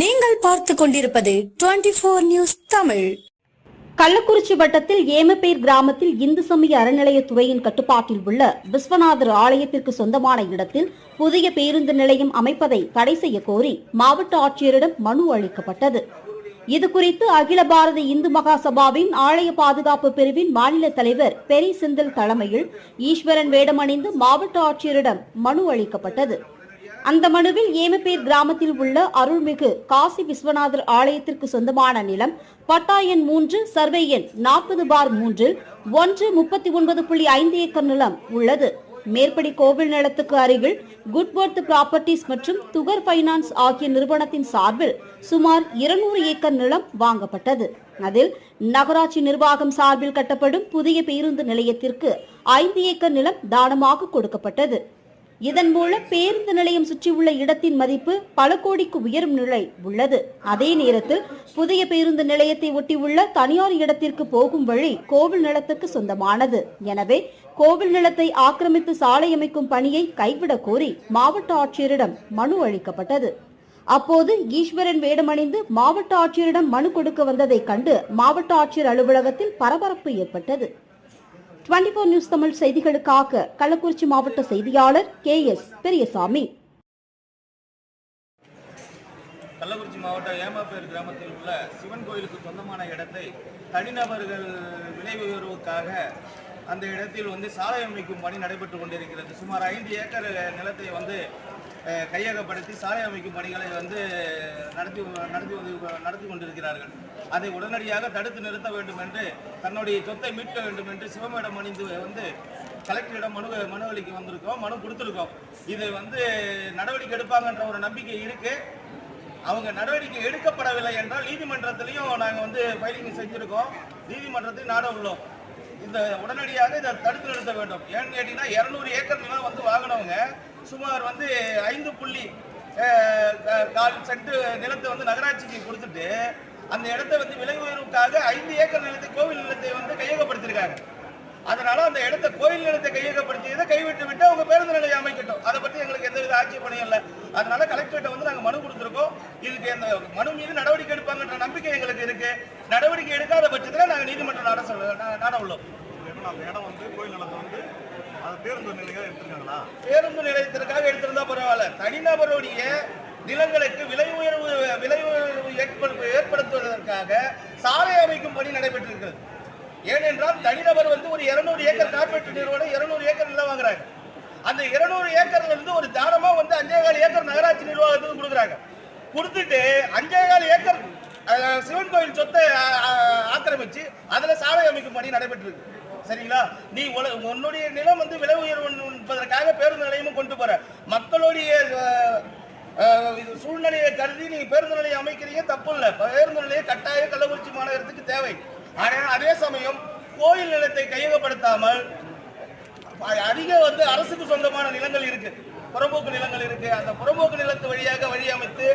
நீங்கள் பார்த்து கொண்டிருப்பது 24 நியூஸ் தமிழ். கள்ளக்குறிச்சி வட்டத்தில் ஏமப்பேர் கிராமத்தில் இந்து சமய அறநிலையத்துறையின் கட்டுப்பாட்டில் உள்ள விஸ்வநாதர் ஆலயத்திற்கு சொந்தமான இடத்தில் புதிய பேருந்து நிலையம் அமைப்பதை தடை செய்ய கோரி மாவட்ட ஆட்சியரிடம் மனு அளிக்கப்பட்டது. இதுகுறித்து அகில பாரத இந்து மகா சபாவின் ஆலய பாதுகாப்பு பிரிவின் மாநில தலைவர் பெரி செந்தில் தலைமையில் ஈஸ்வரன் வேடமணிந்து மாவட்ட ஆட்சியரிடம் மனு அளிக்கப்பட்டது. அந்த மனுவில் ஏமப்பேர் கிராமத்தில் உள்ள அருள்மிகு காசி விஸ்வநாதர் ஆலயத்திற்கு சொந்தமான நிலம் பட்டா எண் மூன்று சர்வே எண் நாற்பது பார் மூன்றில் ஒன்று முப்பத்தி ஒன்பது புள்ளி ஐந்து ஏக்கர் நிலம் உள்ளது. மேற்படி கோவில் நிலத்துக்கு அருகில் குட்வொர்த் ப்ராப்பர்ட்டிஸ் மற்றும் துகர் ஃபைனான்ஸ் ஆகிய நிறுவனத்தின் சார்பில் சுமார் இருநூறு ஏக்கர் நிலம் வாங்கப்பட்டது. அதில் நகராட்சி நிர்வாகம் சார்பில் கட்டப்படும் புதிய பேருந்து நிலையத்திற்கு ஐந்து ஏக்கர் நிலம் தானமாக கொடுக்கப்பட்டது. இதன் மூலம் பேருந்து நிலையம் சுற்றியுள்ள இடத்தின் மதிப்பு பல கோடிக்கு உயரும் நிலை உள்ளது. அதே நேரத்தில் புதிய பேருந்து நிலையத்தை ஒட்டியுள்ள தனியார் இடத்திற்கு போகும் வழி கோவில் நிலத்துக்கு சொந்தமானது. எனவே கோவில் நிலத்தை ஆக்கிரமித்து சாலை அமைக்கும் பணியை கைவிட கோரி மாவட்ட ஆட்சியரிடம் மனு அளிக்கப்பட்டது. அப்போது ஈஸ்வரன் வேடமணிந்து மாவட்ட ஆட்சியரிடம் மனு கொடுக்க வந்ததை கண்டு மாவட்ட ஆட்சியர் அலுவலகத்தில் பரபரப்பு ஏற்பட்டது. 24 நியூஸ் தமிழ் செய்திகளுக்காக கள்ளக்குறிச்சி மாவட்ட செய்தியாளர் கே எஸ் பெரியசாமி. கள்ளக்குறிச்சி மாவட்டம் ஏமாப்பேர் கிராமத்தில் உள்ள சிவன் கோயிலுக்கு சொந்தமான இடத்தை தனிநபர்கள் விலை உயர்வுக்காக அந்த இடத்தில் வந்து சாலை அமைக்கும் பணி நடைபெற்று கொண்டிருக்கிறது. சுமார் ஐந்து ஏக்கர் நிலத்தை வந்து கையகப்படுத்தி சாலை அமைக்கும் பணிகளை வந்து நடத்தி நடத்தி வந்து நடத்தி கொண்டிருக்கிறார்கள். அதை உடனடியாக தடுத்து நிறுத்த வேண்டும் என்று தன்னுடைய சொத்தை மீட்க வேண்டும் என்று சிவமேடம் அணிந்து வந்து கலெக்டரிடம் மனு மனு அளிக்க வந்திருக்கோம் மனு கொடுத்துருக்கோம். இது வந்து நடவடிக்கை எடுப்பாங்கன்ற ஒரு நம்பிக்கை இருக்குது அவங்க நடவடிக்கை எடுக்கப்படவில்லை என்றால் நீதிமன்றத்திலையும் நாங்கள் வந்து ஃபைலிங் செஞ்சுருக்கோம். நீதிமன்றத்தை நாட உள்ளோம். இந்த உடனடியாக இதை தடுத்து நிறுத்த வேண்டும். ஏன்னு கேட்டிங்கன்னா இரநூறு ஏக்கர் நிலம் வந்து வாங்கினவங்க சுமார் வந்து ஐந்து புள்ளி கால் சென்ட் நிலத்தை வந்து நகராட்சிக்கு கொடுத்துட்டு அந்த இடத்த வந்து விலை உயர்வுக்காக ஐந்து ஏக்கர் நிலத்தை கோவில் நிலத்தை வந்து கையகப்படுத்தியிருக்காங்க. அதனால அந்த இடத்த கோயில் நிலத்தை கையகப்படுத்தியதை கைவிட்டு விட்டு அவங்க பேருந்து நிலையை அமைக்கட்டும். அதை பத்தி எங்களுக்கு எந்த வித ஆட்சேபனையும் இல்லை. அதனால கலெக்டர்கிட்ட வந்து நாங்கள் மனு கொடுத்துருக்கோம். இதுக்கு இந்த மனு மீது நடவடிக்கை எடுப்பாங்கன்ற நம்பிக்கை எங்களுக்கு இருக்கு. நடவடிக்கை எடுக்காத பட்சத்தில் நாங்கள் நீதிமன்றம் நாட சொல்ல நாட உள்ளோம். அந்த இடம் வந்து கோயில் நிலத்தை வந்து பேருந்து பேருந்து நிலையத்திற்காக எடுத்திருந்தா பரவாயில்ல. தனிநபருடைய நிலங்களுக்கு விலை உயர்வு விலை உயர்வு ஏற்படு- ஏற்படுத்துவதற்காக சாலை அமைக்கும் பணி நடைபெற்றிருக்கிறது. ஏனென்றால் தனிநபர் வந்து ஒரு 200 ஏக்கர் கார்பரேட் நிறுவனம் 200 ஏக்கர் நிலம் வாங்குறாங்க. அந்த 200 ஏக்கர்ல இருந்து ஒரு தானமா வந்து அஞ்சேகால் ஏக்கர் நகராட்சி நிர்வாகத்துக்கு கொடுக்குறாங்க. கொடுத்துட்டு அஞ்சேகால் ஏக்கர் சிவன் கோயில் சொத்தை ஆக்கிரமிச்சு அதுல சாலை அமைக்கும் பணி நடைபெற்றிருக்கு. சரிங்களா? நீ உன்னுடைய நிலம் வந்து விலை உயர்வு என்பதற்காக பேருந்து நிலையமும் கொண்டு போற. மக்களுடைய இது சூழ்நிலையை கருதி நீங்க பேருந்து நிலையம் அமைக்கிறீங்க தப்பு இல்லை. பேருந்து நிலையம் கட்டாய கள்ளக்குறிச்சி மாநகரத்துக்கு தேவை. ஆனால் அதே சமயம் கோயில் நிலத்தை கையகப்படுத்தாமல் அதிக வந்து அரசுக்கு சொந்தமான நிலங்கள் இருக்கு. புறம்போக்கு நிலங்கள் இருக்கு. அந்த புறம்போக்கு நிலத்து வழியாக வழி அமைத்து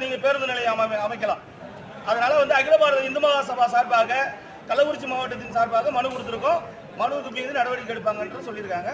நீங்க பேருந்து நிலையம் அமை அமைக்கலாம். அதனால வந்து அகில பாரத இந்து மகா சபா சார்பாக கள்ளக்குறிச்சி மாவட்டத்தின் சார்பாக மனு கொடுத்துருக்கோம். மனு மீது நடவடிக்கை எடுப்பாங்கன்னு சொல்லியிருக்காங்க.